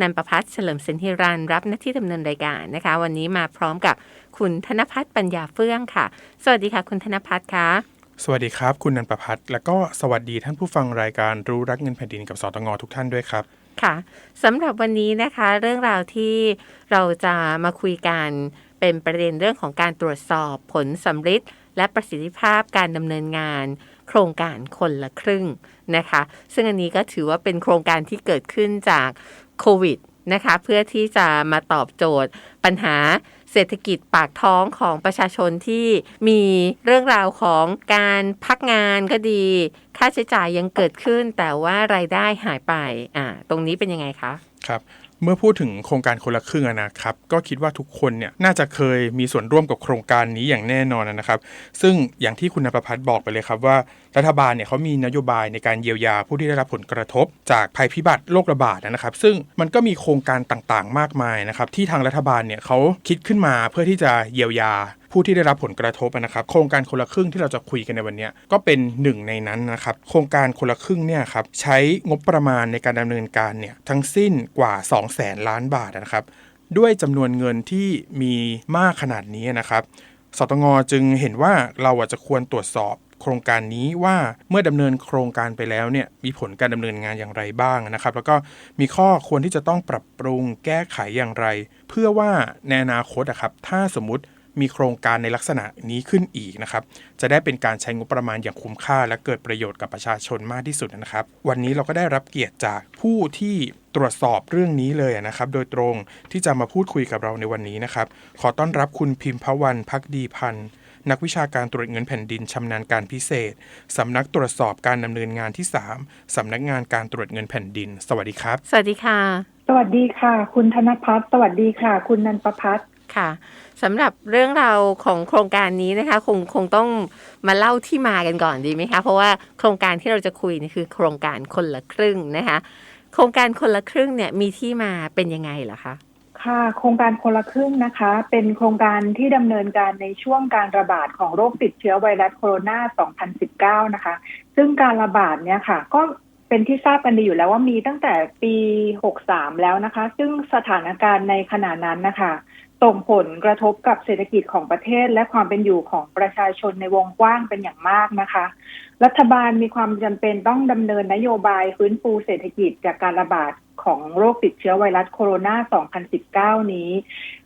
นันประพัฒน์เฉลิมสินธิรันรับหน้าที่ดำเนินรายการนะคะ วันนี้มาพร้อมกับคุณธนพัฒน์ปัญญาเฟื่องค่ะ สวัสดีค่ะ คุณธนพัฒน์คะสวัสดีครับ คุณนันประพัฒน์และก็สวัสดีท่านผู้ฟังรายการรู้รักเงินแผ่นดินกับสตงทุกท่านด้วยครับค่ะสำหรับวันนี้นะคะเรื่องราวที่เราจะมาคุยกันเป็นประเด็นเรื่องของการตรวจสอบผลสำฤทธิ์และประสิทธิภาพการดำเนินงาน โครงการคนละครึ่งนะคะ ซึ่งอันนี้ก็ถือว่าเป็นโครงการที่เกิดขึ้นจาก โควิดนะคะเพื่อที่จะมาตอบโจทย์ปัญหาเศรษฐกิจปากท้องของประชาชนที่มีเรื่องราวของการพักงานก็ดี ค่าใช้จ่ายยังเกิดขึ้น แต่ว่ารายได้หายไปอ่าตรงนี้เป็นยังไงคะ ครับ เมื่อพูดถึงโครงการคนละครึ่งนะครับ ก็คิดว่าทุกคนเนี่ยน่าจะเคยมีส่วนร่วมกับโครงการนี้อย่างแน่นอนนะครับ ซึ่งอย่างที่คุณนภพัฒน์บอกไปเลยครับว่า รัฐบาลเนี่ยเขามีนโยบายในการเยียวยาผู้ที่ได้รับผลกระทบ จากภัยพิบัติโรคระบาดนะครับ ซึ่งมันก็มีโครงการต่างๆ มากมายนะครับ ที่ทางรัฐบาลเนี่ยเขาคิดขึ้นมาเพื่อที่จะเยียวยา ผู้ที่ได้รับผลกระทบนะครับ โครงการคนละครึ่งที่เราจะคุยกันในวันนี้ก็เป็นหนึ่งในนั้นนะครับ โครงการคนละครึ่งเนี่ยครับใช้งบประมาณในการดำเนินการเนี่ยทั้งสิ้นกว่า 2 0 0แสนล้านบาทนะครับ ด้วยจำนวนเงินที่มีมากขนาดนี้นะครับ สตงจึงเห็นว่าเราอาจจะควรตรวจสอบโครงการนี้ว่าเมื่อดำเนินโครงการไปแล้วเนี่ยมีผลการดำเนินงานอย่างไรบ้างนะครับ แล้วก็มีข้อควรที่จะต้องปรับปรุงแก้ไขอย่างไร เพื่อว่าในอนาคตอะครับถ้าสมมติ มีโครงการในลักษณะนี้ขึ้นอีกนะครับ จะได้เป็นการใช้งบประมาณอย่างคุ้มค่า และเกิดประโยชน์กับประชาชนมากที่สุดนะครับ วันนี้เราก็ได้รับเกียรติจากผู้ที่ตรวจสอบเรื่องนี้เลยนะครับ โดยตรงที่จะมาพูดคุยกับเราในวันนี้นะครับ ขอต้อนรับคุณพิมพวันพักดีพันธ์นักวิชาการตรวจเงินแผ่นดินชำนาญการพิเศษ สำนักตรวจสอบการดำเนินงานที่ 3 สำนักงานการตรวจเงินแผ่นดิน สวัสดีครับ สวัสดีค่ะ สวัสดีค่ะ คุณธนพัฒน์สวัสดีค่ะ คุณนันประพัฒน์ ค่ะสำหรับเรื่องราวของโครงการนี้นะคะ คงคงต้องมาเล่าที่มากันก่อนดีไหมคะ เพราะว่าโครงการที่เราจะคุยนี่คือโครงการคนละครึ่งนะคะ โครงการคนละครึ่งเนี่ยมีที่มาเป็นยังไงเหรอคะค่ะโครงการคนละครึ่งนะคะ เป็นโครงการที่ดำเนินการในช่วงการระบาดของโรคติดเชื้อไวรัสโคโรนา 2019 นะคะ ซึ่งการระบาดเนี่ยค่ะ ก็เป็นที่ทราบกันดีอยู่แล้วว่ามีตั้งแต่ปี 63 แล้วนะคะ ซึ่งสถานการณ์ในขณะนั้นนะคะ ส่งผลกระทบกับเศรษฐกิจของประเทศและความเป็นอยู่ของประชาชนในวงกว้างเป็นอย่างมากนะคะ รัฐบาลมีความจำเป็นต้องดำเนินนโยบายฟื้นฟูเศรษฐกิจจากการระบาดของโรคติดเชื้อไวรัสโคโรนา 2019 นี้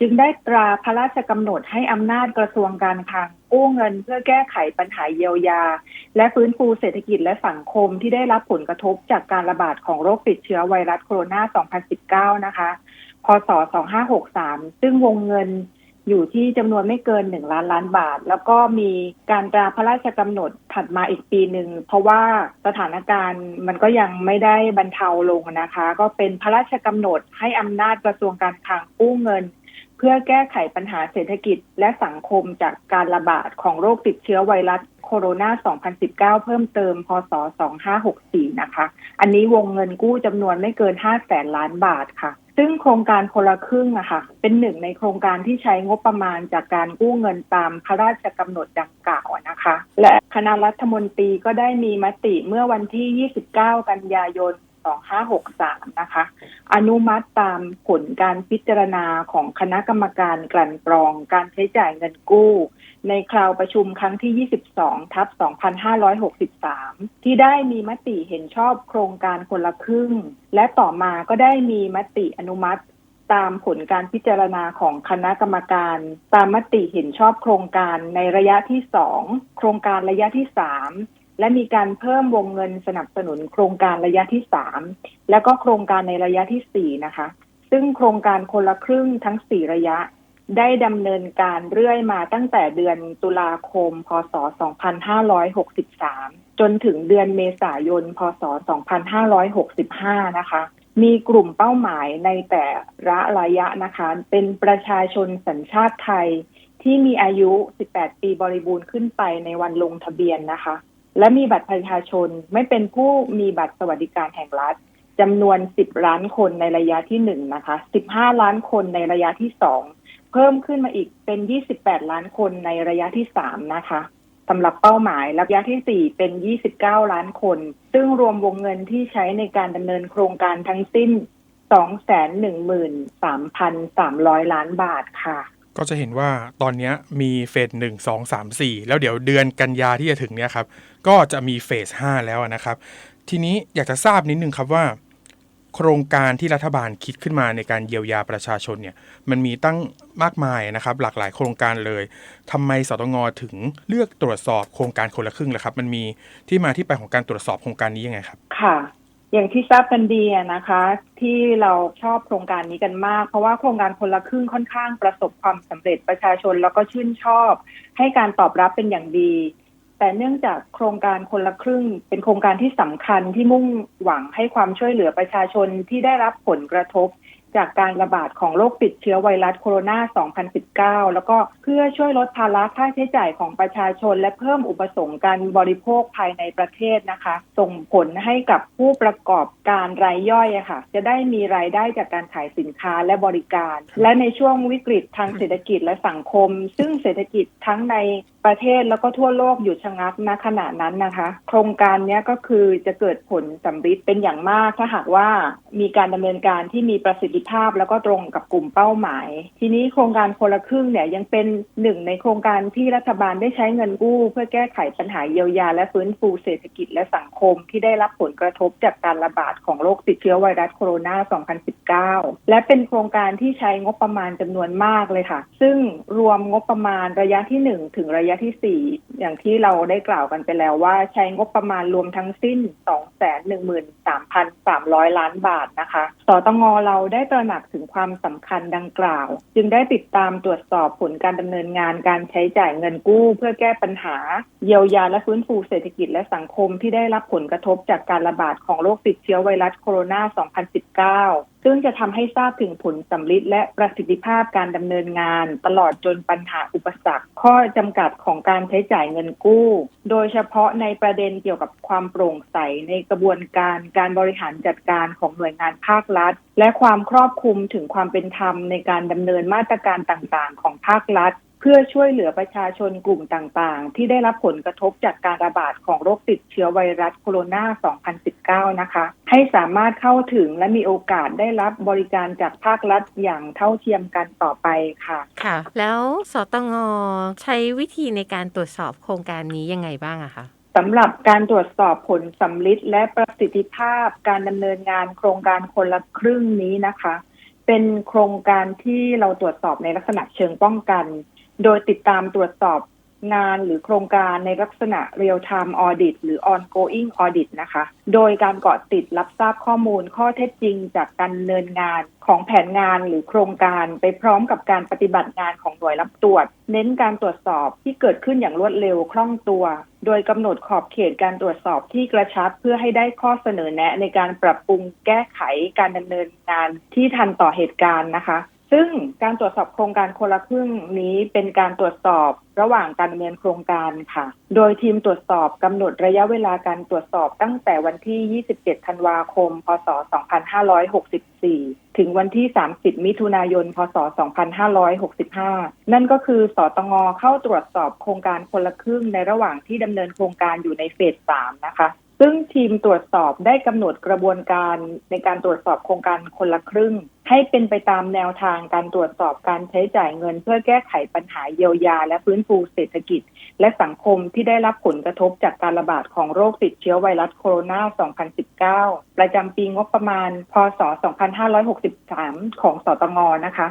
จึงได้ตราพระราชกำหนดให้อำนาจกระทรวงการคลังกู้เงินเพื่อแก้ไขปัญหาเยียวยา และฟื้นฟูเศรษฐกิจและสังคมที่ได้รับผลกระทบจากการระบาดของโรคติดเชื้อไวรัสโคโรนา 2019 นะคะ พศ 2563 ซึ่งวงเงินอยู่ที่จำนวนไม่เกิน1ล้านล้านบาท แล้วก็มีการตราพระราชกำหนดถัดมาอีกปีหนึ่ง เพราะว่าสถานการณ์มันก็ยังไม่ได้บรรเทาลงนะคะ ก็เป็นพระราชกำหนดให้อำนาจกระทรวงการคลังกู้เงิน เพื่อแก้ไขปัญหาเศรษฐกิจและสังคมจากการระบาดของโรคติดเชื้อไวรัสโคโรนา 2019 เพิ่มเติม พศ 2564 นะคะ อันนี้วงเงินกู้จำนวนไม่เกิน 5 แสนล้านบาทค่ะซึ่งโครงการคนละครึ่งอะค่ะเป็นหนึ่งในโครงการที่ใช้งบประมาณจากการกู้เงินตามพระราชกำหนดดังกล่าวนะคะ และคณะรัฐมนตรีก็ได้มีมติเมื่อวันที่ 29 กันยายน 2563 นะคะ อนุมัติตามผลการพิจารณาของคณะกรรมการกลั่นกรองการใช้จ่ายเงินกู้ ในคราวประชุมครั้งที่ 22 ทับ 2563 ที่ได้มีมติเห็นชอบโครงการคนละครึ่ง และต่อมาก็ได้มีมติอนุมัติตามผลการพิจารณาของคณะกรรมการ ตามมติเห็นชอบโครงการในระยะที่ 2 โครงการระยะที่ 3 และมีการเพิ่มวงเงินสนับสนุนโครงการระยะที่ 3 แล้วก็โครงการในระยะที่ 4 นะคะ ซึ่งโครงการคนละครึ่งทั้ง 4 ระยะ ได้ดำเนินการเรื่อยมาตั้งแต่เดือนตุลาคม พศ 2563 จนถึงเดือนเมษายน พศ 2565 นะคะ มีกลุ่มเป้าหมายในแต่ละระยะนะคะ เป็นประชาชนสัญชาติไทยที่มีอายุ 18 ปีบริบูรณ์ขึ้นไปในวันลงทะเบียนนะคะ และมีบัตรประชาชนไม่เป็นผู้มีบัตรสวัสดิการแห่งรัฐจำนวน 10 ล้านคนในระยะที่ 1 นะคะ 15 ล้านคนในระยะที่ 2 เพิ่มขึ้นมาอีกเป็น 28 ล้านคนในระยะที่ 3 นะคะสำหรับเป้าหมายระยะที่ 4 เป็น 29 ล้านคน ซึ่งรวมวงเงินที่ใช้ในการดำเนินโครงการทั้งสิ้น 213,300 ล้านบาทค่ะ ก็จะเห็นว่าตอนนี้มีเฟสหนึ่งสองสามสี่แล้วเดี๋ยวเดือนกันยาที่จะถึงเนี้ยครับ ก็จะมีเฟสห้าแล้วนะครับ ทีนี้อยากจะทราบนิดนึงครับว่า โครงการที่รัฐบาลคิดขึ้นมาในการเยียวยาประชาชนเนี่ยมันมีตั้งมากมายนะครับ หลากหลายโครงการเลยทำไมสตงถึงเลือกตรวจสอบโครงการคนละครึ่งล่ะครับ มันมีที่มาที่ไปของการตรวจสอบโครงการนี้ยังไงครับ ค่ะ อย่างที่ทราบกันดีนะคะ ที่เราชอบโครงการนี้กันมาก เพราะว่าโครงการคนละครึ่งค่อนข้างประสบความสำเร็จประชาชน แล้วก็ชื่นชอบ ให้การตอบรับเป็นอย่างดี แต่เนื่องจากโครงการคนละครึ่ง เป็นโครงการที่สำคัญที่มุ่งหวังให้ความช่วยเหลือประชาชนที่ได้รับผลกระทบ จากการระบาดของโรคติดเชื้อไวรัสโคโรนา 2019 แล้วก็เพื่อช่วยลดภาระค่าใช้จ่ายของประชาชน และเพิ่มอุปสงค์การบริโภคภายในประเทศนะคะ ส่งผลให้กับผู้ประกอบการรายย่อยอะค่ะ จะได้มีรายได้จากการขายสินค้าและบริการ และในช่วงวิกฤตทางเศรษฐกิจและสังคม ซึ่งเศรษฐกิจทั้งในประเทศแล้วก็ทั่วโลกหยุดชะงักณขณะนั้นนะคะ โครงการนี้ก็คือจะเกิดผลสำฤทธิ์เป็นอย่างมากถ้าหากว่ามีการดำเนินการที่มีประสิทธิภาพแล้วก็ตรงกับกลุ่มเป้าหมาย ทีนี้โครงการคนละครึ่งเนี่ยยังเป็นหนึ่งในโครงการที่รัฐบาลได้ใช้เงินกู้ เพื่อแก้ไขปัญหาเยียวยา และฟื้นฟูเศรษฐกิจและสังคมที่ได้รับผลกระทบจากการระบาดของโรคติดเชื้อไวรัสโคโรนา 2019 และเป็นโครงการที่ใช้งบประมาณจำนวนมากเลยค่ะ ซึ่งรวมงบประมาณระยะที่ 1 ถึงระยะที่ 4 อย่างที่เราได้กล่าวกันไปแล้วว่าใช้งบประมาณรวมทั้งสิ้น 213,300 ล้านบาทนะคะ สตงเราได้ตระหนักถึงความสำคัญดังกล่าว จึงได้ติดตามตรวจสอบผลการดำเนินงานการใช้จ่ายเงินกู้ เพื่อแก้ปัญหา เยียวยาและฟื้นฟูเศรษฐกิจและสังคมที่ได้รับผลกระทบจากการระบาดของโรคติดเชื้อไวรัสโคโรนา 2019 ซึ่งจะทำให้ทราบถึงผลสำลิดและประสิทธิภาพการดำเนินงาน ตลอดจนปัญหาอุปสรรค ข้อจำกัดของการใช้จ่ายเงินกู้ โดยเฉพาะในประเด็นเกี่ยวกับความโปร่งใสในกระบวนการการบริหารจัดการของหน่วยงานภาครัฐ และความครอบคลุมถึงความเป็นธรรมในการดำเนินมาตรการต่างๆ ของภาครัฐ เพื่อช่วยเหลือประชาชนกลุ่มต่างๆ ที่ได้รับผลกระทบจากการระบาดของโรคติดเชื้อไวรัสโคโรนา 2019 นะคะ ให้สามารถเข้าถึงและมีโอกาสได้รับบริการจากภาครัฐอย่างเท่าเทียมกันต่อไปค่ะ ค่ะ แล้วสตงใช้วิธีในการตรวจสอบโครงการนี้ยังไงบ้างอะคะสำหรับการตรวจสอบผลสำลิดและประสิทธิภาพการดำเนินงานโครงการคนละครึ่งนี้นะคะ เป็นโครงการที่เราตรวจสอบในลักษณะเชิงป้องกัน โดยติดตามตรวจสอบงานหรือโครงการในลักษณะ real time audit หรือ ongoing audit นะคะ โดยการเกาะติดรับทราบข้อมูลข้อเท็จจริงจากการดำเนินงานของแผนงานหรือโครงการไปพร้อมกับการปฏิบัติงานของหน่วยรับตรวจ เน้นการตรวจสอบที่เกิดขึ้นอย่างรวดเร็วคล่องตัว โดยกำหนดขอบเขตการตรวจสอบที่กระชับเพื่อให้ได้ข้อเสนอแนะในการปรับปรุงแก้ไขการดำเนินงานที่ทันต่อเหตุการณ์นะคะ ซึ่งการตรวจสอบโครงการคนละครึ่งนี้เป็นการตรวจสอบระหว่างการดำเนินโครงการค่ะ โดยทีมตรวจสอบกำหนดระยะเวลาการตรวจสอบตั้งแต่วันที่ 27 ธันวาคม พศ 2564 ถึงวันที่ 30 มิถุนายน พศ 2565 นั่นก็คือสตงเข้าตรวจสอบโครงการคนละครึ่งในระหว่างที่ดำเนินโครงการอยู่ในเฟส 3 นะคะ ซึ่งทีมตรวจสอบได้กำหนดกระบวนการในการตรวจสอบโครงการคนละครึ่ง ให้เป็นไปตามแนวทางการตรวจสอบการใช้จ่ายเงิน เพื่อแก้ไขปัญหาเยียวยา และฟื้นฟูเศรษฐกิจ และสังคมที่ได้รับผลกระทบจากการระบาดของโรคติดเชื้อไวรัสโคโรนา 2019 ประจำปีงบประมาณ พศ 2563 ของสตงนะคะ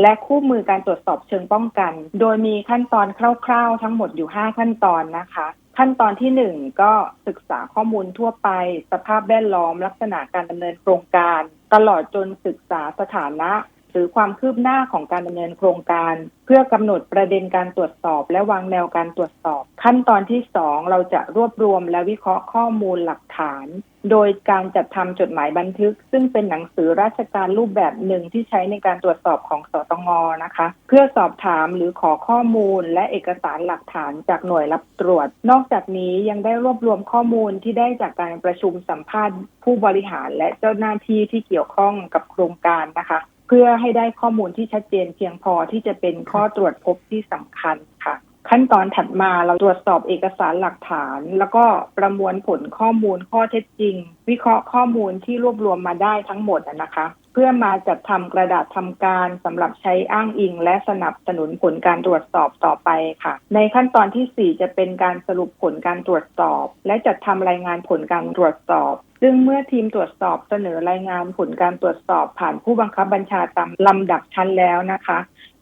และคู่มือการตรวจสอบเชิงป้องกัน โดยมีขั้นตอนคร่าว ๆ ทั้งหมดอยู่ 5 ขั้นตอนนะคะ ขั้นตอนที่หนึ่งก็ศึกษาข้อมูลทั่วไป สภาพแวดล้อมลักษณะการดำเนินโครงการ ตลอดจนศึกษาสถานะ หรือความคืบหน้าของการดำเนินโครงการ เพื่อกำหนดประเด็นการตรวจสอบ และวางแนวการตรวจสอบ ขั้นตอนที่สองเราจะรวบรวมและวิเคราะห์ข้อมูลหลักฐาน โดยการจัดทำจดหมายบันทึก ซึ่งเป็นหนังสือราชการรูปแบบหนึ่งที่ใช้ในการตรวจสอบของสตงนะคะ เพื่อสอบถามหรือขอข้อมูล และเอกสารหลักฐานจากหน่วยรับตรวจ นอกจากนี้ยังได้รวบรวมข้อมูลที่ได้จากการประชุมสัมภาษณ์ ผู้บริหารและเจ้าหน้าที่ที่เกี่ยวข้องกับโครงการนะคะ พื่อให้ได้ข้อมูลที่ชัดเจนเพียงพอที่จะเป็นข้อตรวจพบที่สำคัญค่ะ ขั้นตอนถัดมาเราตรวจสอบเอกสารหลักฐาน แล้วก็ประมวลผลข้อมูลข้อเท็จจริง วิเคราะห์ข้อมูลที่รวบรวมมาได้ทั้งหมดนะคะ เพื่อมาจัดทำกระดาษทำการสำหรับใช้อ้างอิง และสนับสนุนผลการตรวจสอบต่อไปค่ะ ในขั้นตอนที่ 4 จะเป็นการสรุปผลการตรวจสอบ และจัดทำรายงานผลการตรวจสอบ ซึ่งเมื่อทีมตรวจสอบเสนอรายงานผลการตรวจสอบ ผ่านผู้บังคับบัญชาตามลำดับชั้นแล้วนะคะ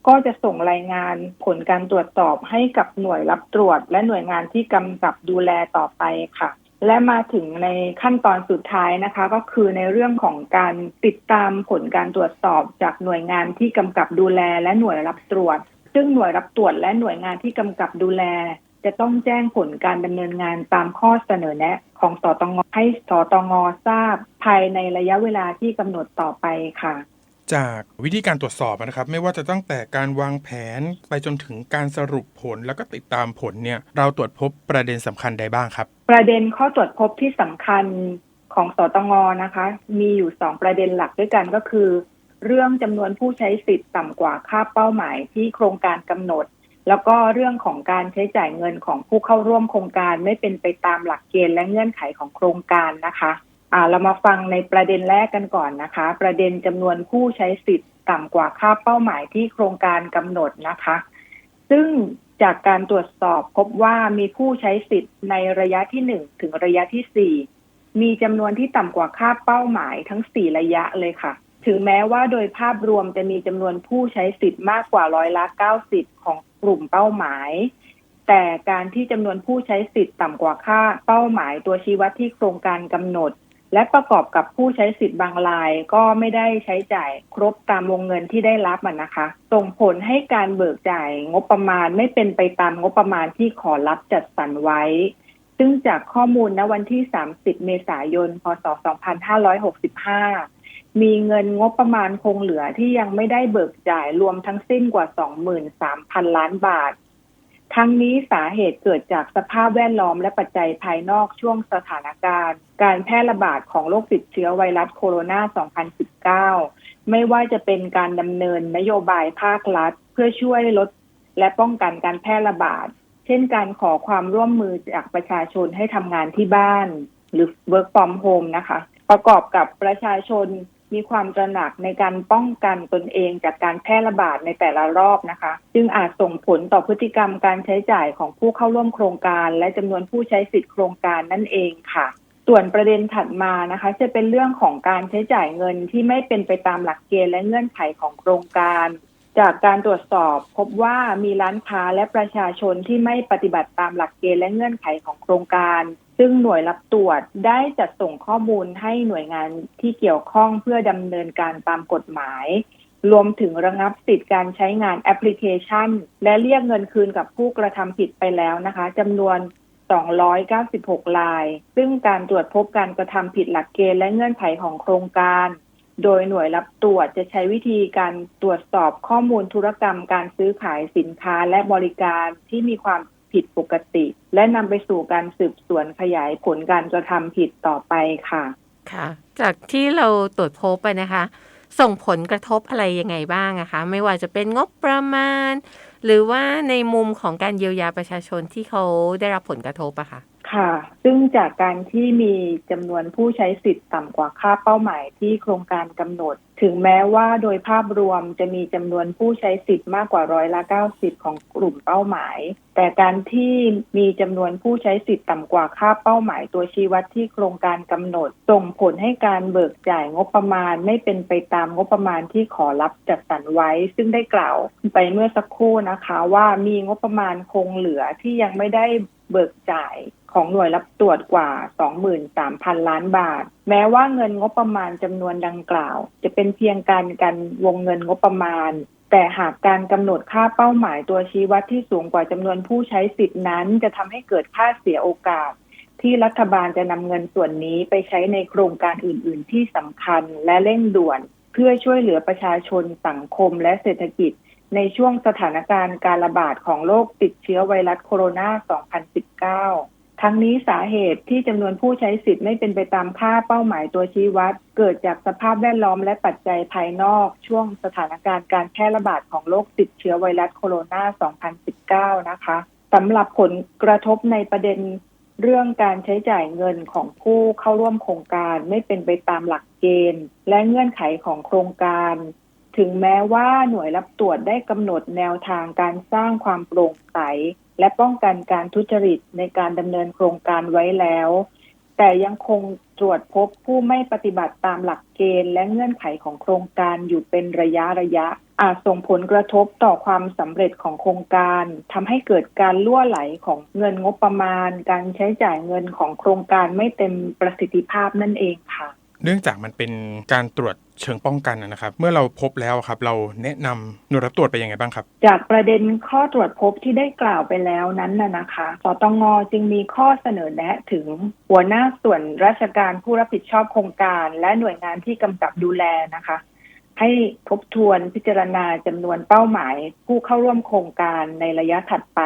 ก็จะส่งรายงานผลการตรวจสอบให้กับหน่วยรับตรวจ และหน่วยงานที่กำกับดูแลต่อไปค่ะ และมาถึงในขั้นตอนสุดท้ายนะคะ ก็คือในเรื่องของการติดตามผลการตรวจสอบจากหน่วยงานที่กำกับดูแลและหน่วยรับตรวจ ซึ่งหน่วยรับตรวจและหน่วยงานที่กำกับดูแล จะต้องแจ้งผลการดำเนินงานตามข้อเสนอแนะ ของสตงให้สตงทราบ ภายในระยะเวลาที่กำหนดต่อไปค่ะ จากวิธีการตรวจสอบนะครับ ไม่ว่าจะตั้งแต่การวางแผนไปจนถึงการสรุปผลแล้วก็ติดตามผลเนี่ย เราตรวจพบประเด็นสำคัญใดบ้างครับ ประเด็นข้อตรวจพบที่สำคัญของสตงนะคะ มีอยู่สองประเด็นหลักด้วยกันก็คือ เรื่องจำนวนผู้ใช้สิทธิ์ต่ำกว่าค่าเป้าหมายที่โครงการกำหนด แล้วก็เรื่องของการใช้จ่ายเงินของผู้เข้าร่วมโครงการไม่เป็นไปตามหลักเกณฑ์และเงื่อนไขของโครงการนะคะ อ่าเรามาฟังในประเด็นแรกกันก่อนนะคะ ประเด็นจำนวนผู้ใช้สิทธิ์ต่ำกว่าค่าเป้าหมายที่โครงการกำหนดนะคะ ซึ่งจากการตรวจสอบพบว่ามีผู้ใช้สิทธิ์ในระยะที่หนึ่งถึงระยะที่สี่มีจำนวนที่ต่ำกว่าค่าเป้าหมายทั้งสี่ระยะเลยค่ะ ถึงแม้ว่าโดยภาพรวมจะมีจำนวนผู้ใช้สิทธิ์มากกว่าร้อยละเก้าสิบของกลุ่มเป้าหมาย แต่การที่จำนวนผู้ใช้สิทธิ์ต่ำกว่าค่าเป้าหมายตัวชี้วัดที่โครงการกำหนด และประกอบกับผู้ใช้สิทธิ์บางรายก็ไม่ได้ใช้จ่ายครบตามวงเงินที่ได้รับนะคะ ส่งผลให้การเบิกจ่ายงบประมาณไม่เป็นไปตามงบประมาณที่ขอรับจัดสรรไว้ ซึ่งจากข้อมูลณวันที่ 30 เมษายน พศ 2565 มีเงินงบประมาณคงเหลือที่ยังไม่ได้เบิกจ่ายรวมทั้งสิ้นกว่า 23,000 ล้านบาท ทั้งนี้สาเหตุเกิดจากสภาพแวดล้อมและปัจจัยภายนอกช่วงสถานการณ์ การแพร่ระบาดของโรคติดเชื้อไวรัสโคโรนา 2019 ไม่ว่าจะเป็นการดำเนินนโยบายภาครัฐ เพื่อช่วยลดและป้องกันการแพร่ระบาด เช่นการขอความร่วมมือจากประชาชนให้ทำงานที่บ้าน หรือ work from home นะคะ ประกอบกับประชาชน มีความตระหนักในการป้องกันตนเองจากการแพร่ระบาดในแต่ละรอบนะคะ จึงอาจส่งผลต่อพฤติกรรมการใช้จ่ายของผู้เข้าร่วมโครงการ และจำนวนผู้ใช้สิทธิโครงการนั่นเองค่ะ ส่วนประเด็นถัดมานะคะ จะเป็นเรื่องของการใช้จ่ายเงินที่ไม่เป็นไปตามหลักเกณฑ์และเงื่อนไขของโครงการ จากการตรวจสอบพบว่ามีร้านค้าและประชาชนที่ไม่ปฏิบัติตามหลักเกณฑ์และเงื่อนไขของโครงการ ซึ่งหน่วยรับตรวจได้จัดส่งข้อมูลให้หน่วยงานที่เกี่ยวข้องเพื่อดำเนินการตามกฎหมาย รวมถึงระงับสิทธิการใช้งานแอปพลิเคชัน และเรียกเงินคืนกับผู้กระทำผิดไปแล้วนะคะจำนวน 296 ราย ซึ่งการตรวจพบการกระทำผิดหลักเกณฑ์และเงื่อนไขของโครงการ โดยหน่วยรับตรวจจะใช้วิธีการตรวจสอบข้อมูลธุรกรรมการซื้อขายสินค้าและบริการที่มีความผิดปกติ และนำไปสู่การสืบสวนขยายผลการกระทำผิดต่อไปค่ะ ค่ะ จากที่เราตรวจพบไปนะคะ ส่งผลกระทบอะไรยังไงบ้างอะคะ ไม่ว่าจะเป็นงบประมาณ หรือว่าในมุมของการเยียวยาประชาชนที่เขาได้รับผลกระทบอะค่ะ ค่ะ ซึ่งจากการที่มีจำนวนผู้ใช้สิทธิ์ต่ำกว่าค่าเป้าหมายที่โครงการกำหนด ถึงแม้ว่าโดยภาพรวมจะมีจำนวนผู้ใช้สิทธิ์มากกว่าร้อยละ90 ของกลุ่มเป้าหมาย แต่การที่มีจำนวนผู้ใช้สิทธิ์ต่ำกว่าค่าเป้าหมายตัวชี้วัดที่โครงการกำหนด ส่งผลให้การเบิกจ่ายงบประมาณไม่เป็นไปตามงบประมาณที่ขอรับจัดสรรไว้ ซึ่งได้กล่าวไปเมื่อสักครู่นะคะ ว่ามีงบประมาณคงเหลือที่ยังไม่ได้เบิกจ่าย ของหน่วยรับตรวจกว่า 23,000 ล้านบาท แม้ว่าเงินงบประมาณจำนวนดังกล่าว จะเป็นเพียงการกันวงเงินงบประมาณ แต่หากการกำหนดค่าเป้าหมายตัวชี้วัดที่สูงกว่าจำนวนผู้ใช้สิทธินั้น จะทำให้เกิดค่าเสียโอกาส ที่รัฐบาลจะนำเงินส่วนนี้ไปใช้ในโครงการอื่น ๆ ที่สำคัญและเร่งด่วน เพื่อช่วยเหลือประชาชนสังคมและเศรษฐกิจในช่วงสถานการณ์การระบาดของโรคติดเชื้อไวรัสโคโรนา 2019 ทั้งนี้สาเหตุที่จำนวนผู้ใช้สิทธิ์ไม่เป็นไปตามค่าเป้าหมายตัวชี้วัด เกิดจากสภาพแวดล้อมและปัจจัยภายนอก ช่วงสถานการณ์การแพร่ระบาดของโรคติดเชื้อไวรัสโคโรนา 2019 นะคะสำหรับผลกระทบในประเด็นเรื่องการใช้จ่ายเงินของผู้เข้าร่วมโครงการไม่เป็นไปตามหลักเกณฑ์ และเงื่อนไขของโครงการ ถึงแม้ว่าหน่วยรับตรวจได้กำหนดแนวทางการสร้างความโปร่งใส และป้องกันการทุจริตในการดำเนินโครงการไว้แล้ว แต่ยังคงตรวจพบผู้ไม่ปฏิบัติตามหลักเกณฑ์และเงื่อนไขของโครงการอยู่เป็นระยะระยะ อาจส่งผลกระทบต่อความสำเร็จของโครงการ ทำให้เกิดการล่วไหลของเงินงบประมาณ การใช้จ่ายเงินของโครงการไม่เต็มประสิทธิภาพนั่นเองค่ะ เนื่องจากมันเป็นการตรวจ เชิงป้องกันนะครับ เมื่อเราพบแล้วครับ เราแนะนำหน่วยรับตรวจไปยังไงบ้างครับ จากประเด็นข้อตรวจพบที่ได้กล่าวไปแล้วนั้นนะนะคะสตงจึงมีข้อเสนอแนะถึงหัวหน้าส่วนราชการผู้รับผิดชอบโครงการ และหน่วยงานที่กำกับดูแลนะคะ ให้ทบทวนพิจารณาจำนวนเป้าหมาย ผู้เข้าร่วมโครงการในระยะถัดไป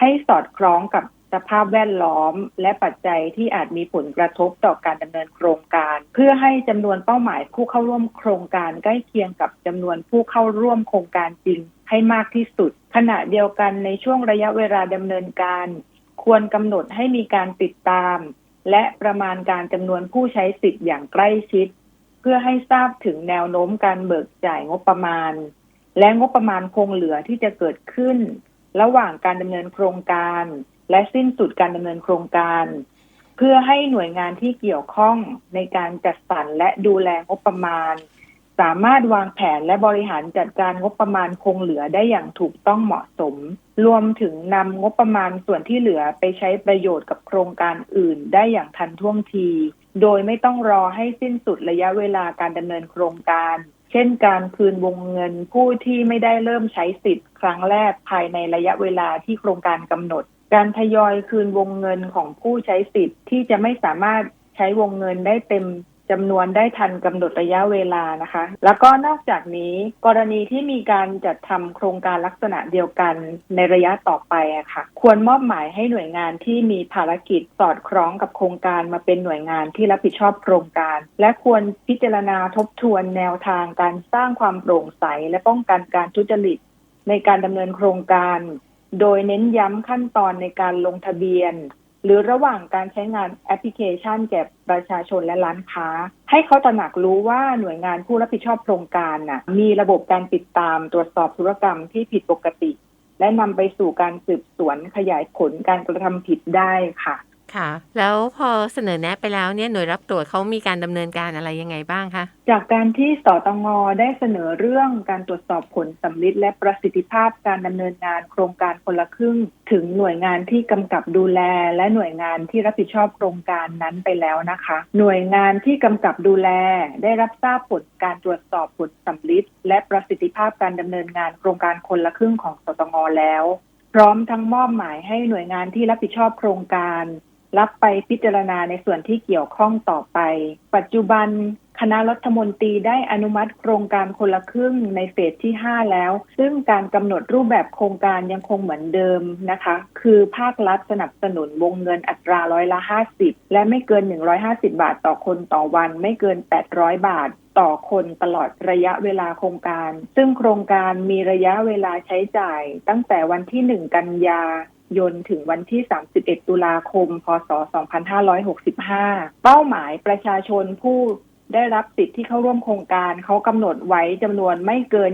ให้สอดคล้องกับ สภาพแวดล้อม และปัจจัยที่อาจมีผลกระทบต่อการดำเนินโครงการ เพื่อให้จำนวนเป้าหมายผู้เข้าร่วมโครงการใกล้เคียงกับจำนวนผู้เข้าร่วมโครงการจริงให้มากที่สุด ขณะเดียวกันในช่วงระยะเวลาดำเนินการ ควรกำหนดให้มีการติดตาม และประมาณการจำนวนผู้ใช้สิทธิ์อย่างใกล้ชิด เพื่อให้ทราบถึงแนวโน้มการเบิกจ่ายงบประมาณ และงบประมาณคงเหลือที่จะเกิดขึ้น ระหว่างการดำเนินโครงการ และสิ้นสุดการดำเนินโครงการ เพื่อให้หน่วยงานที่เกี่ยวข้องในการจัดสรรและดูแลงบประมาณ สามารถวางแผนและบริหารจัดการงบประมาณคงเหลือได้อย่างถูกต้องเหมาะสม รวมถึงนำงบประมาณส่วนที่เหลือไปใช้ประโยชน์กับโครงการอื่นได้อย่างทันท่วงที โดยไม่ต้องรอให้สิ้นสุดระยะเวลาการดำเนินโครงการเช่นการคืนวงเงินผู้ที่ไม่ได้เริ่มใช้สิทธิ์ครั้งแรกภายในระยะเวลาที่โครงการกำหนด การทยอยคืนวงเงินของผู้ใช้สิทธิ์ที่จะไม่สามารถใช้วงเงินได้เต็มจำนวนได้ทันกำหนดระยะเวลานะคะ แล้วก็นอกจากนี้กรณีที่มีการจัดทำโครงการลักษณะเดียวกันในระยะต่อไปอะค่ะ ควรมอบหมายให้หน่วยงานที่มีภารกิจสอดคล้องกับโครงการมาเป็นหน่วยงานที่รับผิดชอบโครงการ และควรพิจารณาทบทวนแนวทางการสร้างความโปร่งใส และป้องกันการทุจริตในการดำเนินโครงการ โดยเน้นย้ำขั้นตอนในการลงทะเบียน หรือระหว่างการใช้งานแอปพลิเคชันแก่ประชาชนและร้านค้า ให้เขาตระหนักรู้ว่าหน่วยงานผู้รับผิดชอบโครงการน่ะมีระบบการติดตามตรวจสอบธุรกรรมที่ผิดปกติ และนำไปสู่การสืบสวนขยายผลการกระทำผิดได้ค่ะ ค่ะ แล้วพอเสนอแนะไปแล้วเนี่ยหน่วยรับตรวจเขามีการดำเนินการอะไรยังไงบ้างคะจากการที่สตงได้เสนอเรื่องการตรวจสอบผลสำลิดและประสิทธิภาพการดำเนินงานโครงการคนละครึ่ง ถึงหน่วยงานที่กำกับดูแล และหน่วยงานที่รับผิดชอบโครงการนั้นไปแล้วนะคะ หน่วยงานที่กำกับดูแล ได้รับทราบผลการตรวจสอบผลสำลิดและประสิทธิภาพการดำเนินงานโครงการคนละครึ่งของสตงแล้ว พร้อมทั้งมอบหมายให้หน่วยงานที่รับผิดชอบโครงการ รับไปพิจารณาในส่วนที่เกี่ยวข้องต่อไป ปัจจุบันคณะรัฐมนตรีได้อนุมัติโครงการคนละครึ่งในเฟสที่ 5 แล้ว ซึ่งการกำหนดรูปแบบโครงการยังคงเหมือนเดิมนะคะ คือภาครัฐสนับสนุนวงเงินอัตราร้อยละ 50 และไม่เกิน 150 บาทต่อคนต่อวัน ไม่เกิน 800 บาทต่อคนตลอดระยะเวลาโครงการ ซึ่งโครงการมีระยะเวลาใช้จ่ายตั้งแต่วันที่ 1 กันยา ยนถึงวันที่ 31 ตุลาคม พศ 2565 เป้าหมายประชาชนผู้ได้รับสิทธิ์ที่เข้าร่วมโครงการเขากำหนดไว้จำนวนไม่เกิน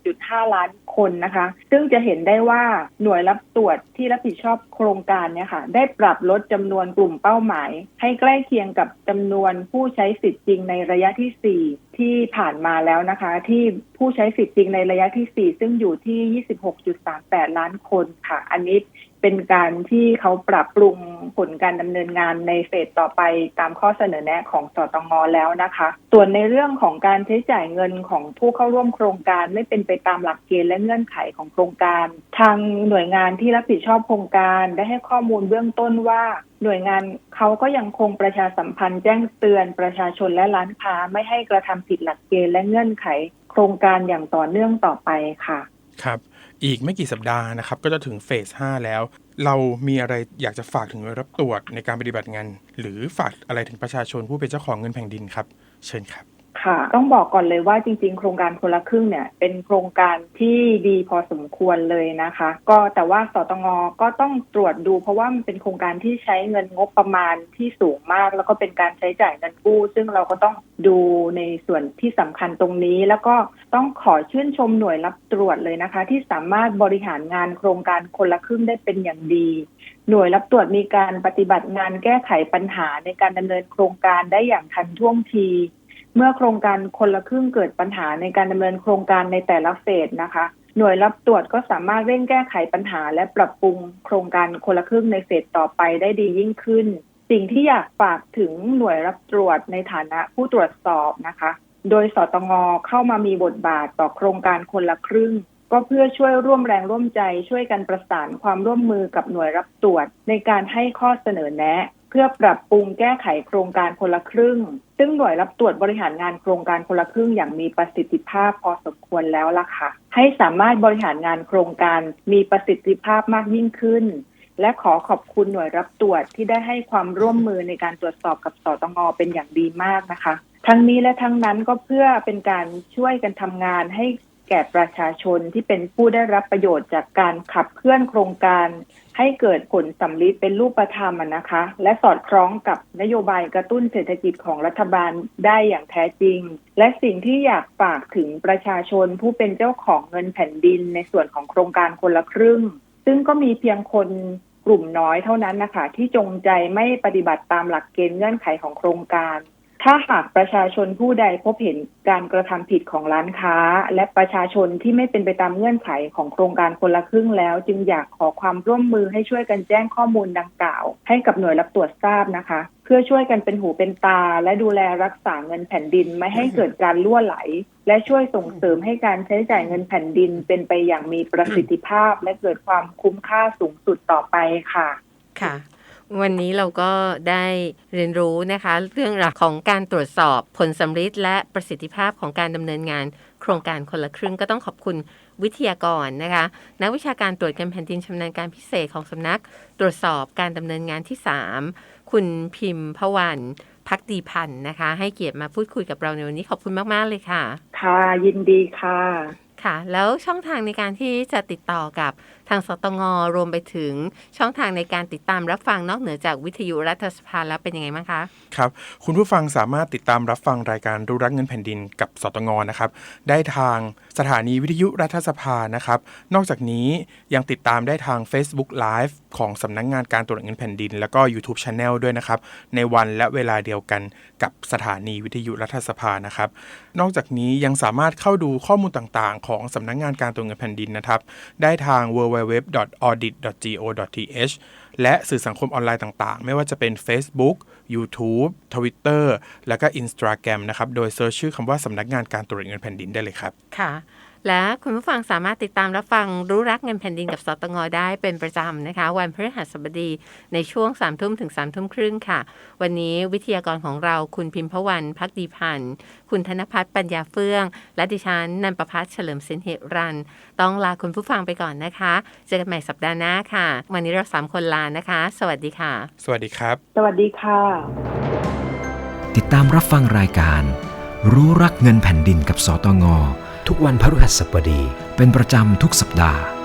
26.5 ล้านคนนะคะ ซึ่งจะเห็นได้ว่าหน่วยรับตรวจที่รับผิดชอบโครงการเนี่ยค่ะ ได้ปรับลดจำนวนกลุ่มเป้าหมาย ให้ใกล้เคียงกับจำนวนผู้ใช้สิทธิ์จริงในระยะที่ 4 ที่ผ่านมาแล้วนะคะ ที่ผู้ใช้สิทธิ์จริงในระยะที่ 4 ซึ่งอยู่ที่ 26.38 ล้านคนค่ะ อันนี้เป็นการที่เขาปรับปรุงผลการดำเนินงานในเฟสต่อไปตามข้อเสนอแนะของสตงแล้วนะคะ ส่วนในเรื่องของการใช้จ่ายเงินของผู้เข้าร่วมโครงการไม่เป็นไปตามหลักเกณฑ์และเงื่อนไขของโครงการ ทางหน่วยงานที่รับผิดชอบโครงการได้ให้ข้อมูลเบื้องต้นว่าหน่วยงานเขาก็ยังคงประชาสัมพันธ์แจ้งเตือนประชาชนและร้านค้าไม่ให้กระทำผิดหลักเกณฑ์และเงื่อนไข โครงการอย่างต่อเนื่องต่อไปค่ะ ครับ อีกไม่กี่สัปดาห์นะครับ ก็จะถึงเฟส 5 แล้ว เรามีอะไรอยากจะฝากถึงรับตรวจในการปฏิบัติงาน หรือฝากอะไรถึงประชาชนผู้เป็นเจ้าของเงินแผ่นดินครับ เชิญครับ ค่ะ ต้องบอกก่อนเลยว่าจริงๆ โครงการคนละครึ่งเนี่ย เป็นโครงการที่ดีพอสมควรเลยนะคะ ก็แต่ว่าสตงก็ต้องตรวจดู เพราะว่ามันเป็นโครงการที่ใช้เงินงบประมาณที่สูงมาก แล้วก็เป็นการใช้จ่ายเงินกู้ ซึ่งเราก็ต้องดูในส่วนที่สำคัญตรงนี้ แล้วก็ต้องขอชื่นชมหน่วยรับตรวจเลยนะคะ ที่สามารถบริหารงานโครงการคนละครึ่งได้เป็นอย่างดี หน่วยรับตรวจมีการปฏิบัติงานแก้ไขปัญหาในการดำเนินโครงการได้อย่างทันท่วงที เมื่อโครงการคนละครึ่งเกิดปัญหาในการดำเนินโครงการในแต่ละเฟสนะคะ หน่วยรับตรวจก็สามารถเร่งแก้ไขปัญหา และปรับปรุงโครงการคนละครึ่งในเฟสต่อไปได้ดียิ่งขึ้น สิ่งที่อยากฝากถึงหน่วยรับตรวจในฐานะผู้ตรวจสอบนะคะ โดยสตงเข้ามามีบทบาทต่อโครงการคนละครึ่งก็เพื่อช่วยร่วมแรงร่วมใจช่วยกันประสานความร่วมมือกับหน่วยรับตรวจในการให้ข้อเสนอแนะเพื่อปรับปรุงแก้ไขโครงการคนละครึ่ง ซึ่งหน่วยรับตรวจบริหารงานโครงการคนละครึ่งอย่างมีประสิทธิภาพพอสมควรแล้วล่ะค่ะ ให้สามารถบริหารงานโครงการมีประสิทธิภาพมากยิ่งขึ้น และขอขอบคุณหน่วยรับตรวจที่ได้ให้ความร่วมมือในการตรวจสอบกับสตงเป็นอย่างดีมากนะคะ ทั้งนี้และทั้งนั้นก็เพื่อเป็นการช่วยกันทำงานให้ แก่ประชาชนที่เป็นผู้ได้รับประโยชน์จากการขับเคลื่อนโครงการ ให้เกิดผลสำลิดเป็นรูปธรรมนะคะ และสอดคล้องกับนโยบายกระตุ้นเศรษฐกิจของรัฐบาลได้อย่างแท้จริง และสิ่งที่อยากฝากถึงประชาชนผู้เป็นเจ้าของเงินแผ่นดิน ในส่วนของโครงการคนละครึ่ง ซึ่งก็มีเพียงคนกลุ่มน้อยเท่านั้นนะคะที่จงใจไม่ปฏิบัติตามหลักเกณฑ์เงื่อนไขของโครงการ ถ้าหากประชาชนผู้ใดพบเห็นการกระทำผิดของร้านค้า และประชาชนที่ไม่เป็นไปตามเงื่อนไขของโครงการคนละครึ่งแล้ว จึงอยากขอความร่วมมือให้ช่วยกันแจ้งข้อมูลดังกล่าว ให้กับหน่วยรับตรวจทราบนะคะ เพื่อช่วยกันเป็นหูเป็นตา และดูแลรักษาเงินแผ่นดินไม่ให้เกิดการล่วไหล และช่วยส่งเสริมให้การใช้จ่ายเงินแผ่นดิน เป็นไปอย่างมีประสิทธิภาพ และเกิดความคุ้มค่าสูงสุดต่อไปค่ะค่ะ วันนี้เราก็ได้เรียนรู้นะคะ เรื่องราวของการตรวจสอบผลสำฤทธิ์และประสิทธิภาพของการดำเนินงาน โครงการคนละครึ่งก็ต้องขอบคุณวิทยากรนะคะ นักวิชาการตรวจเงินแผ่นดินชำนาญการพิเศษของสำนัก ตรวจสอบการดำเนินงานที่ 3 คุณพิมพ์พวันพักดีพันธ์นะคะ ให้เกียรติมาพูดคุยกับเราในวันนี้ขอบคุณมาก ๆ เลยค่ะ ค่ะยินดีค่ะ ค่ะ แล้วช่องทางในการที่จะติดต่อกับทางสตงรวมไปถึงช่องทางในการติดตามรับฟังนอกเหนือจากวิทยุรัฐสภาแล้วเป็นยังไงบ้างคะ ครับ คุณผู้ฟังสามารถติดตามรับฟังรายการรู้รักเงินแผ่นดินกับสตงนะครับ ได้ทาง สถานีวิทยุรัฐสภานะครับ นอกจากนี้ยังติดตามได้ทาง Facebook Live ของสำนักงงานการตรวจเงินแผ่นดิน แล้วก็ YouTube Channel ด้วยนะครับ ในวันและเวลาเดียวกันกับสถานีวิทยุรัฐสภานะครับ นอกจากนี้ยังสามารถเข้าดูข้อมูลต่างๆ ของสำนักงงานการตรวจเงินแผ่นดินนะครับ ได้ทาง www.audit.go.th และสื่อสังคมออนไลน์ต่างๆ ไม่ว่าจะเป็น Facebook YouTube Twitter แล้วก็ Instagram นะครับ โดยเซิร์ชชื่อคำว่าสำนักงานการตรวจเงินแผ่นดินได้เลยครับ ค่ะ และคุณผู้ฟังสามารถติดตามรับฟังรู้รักเงินแผ่นดินกับสตงได้เป็นประจำนะคะ วันพฤหัสบดีในช่วง3ามทุ่มถึง3ามทุ่มครึ่งค่ะ วันนี้วิทยากรของเราคุณพิมพวันพักดีพันธ์คุณธนพัฒน์ปัญญาเฟื่อง และดิฉันนันประพัฒน์เฉลิมสินเหรัน ต้องลาคุณผู้ฟังไปก่อนนะคะ เจอกันใหม่สัปดาห์หน้าค่ะ วันนี้เราสามคนลานะคะ สวัสดีค่ะ สวัสดีครับ สวัสดีค่ะ ติดตามรับฟังรายการ รู้รักเงินแผ่นดินกับสตง ทุกวันพฤหัสบดี เป็นประจำทุกสัปดาห์